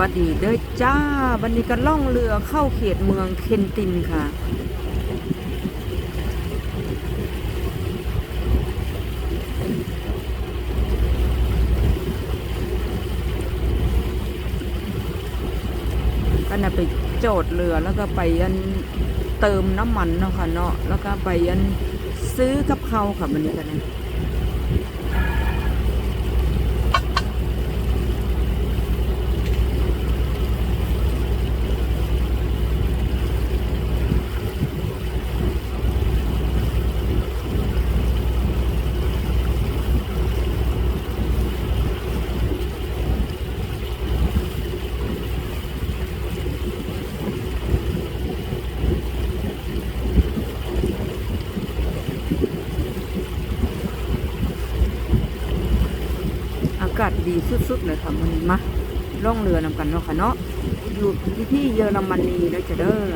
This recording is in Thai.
วัสดีเด้อจ้าวันนี้ก็ล่องเรือเข้าเขตเมืองเคนตินค่ะ ก็น่ะไปโจดเรือแล้วก็ไปยันเติมน้ำมันเนาะค่ะเนาะแล้วก็ไปยันซื้อกับเขาค่ะวันนี้กันนะากาศดีสุดๆเลยค่ะมันมาล่องเรือนำกันเนาะค่ะเนาะอยู่ที่ที่เยอรมนีแล้วจะเด้อ